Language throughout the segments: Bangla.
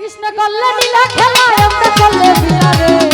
কৃষ্ণ কল্যাণী খেলা আমরা করলে বিনা রে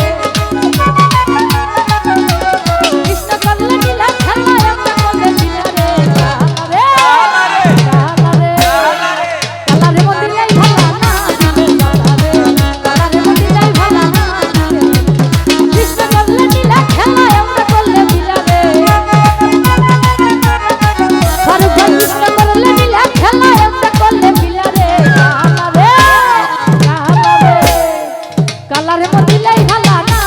দিলাই না?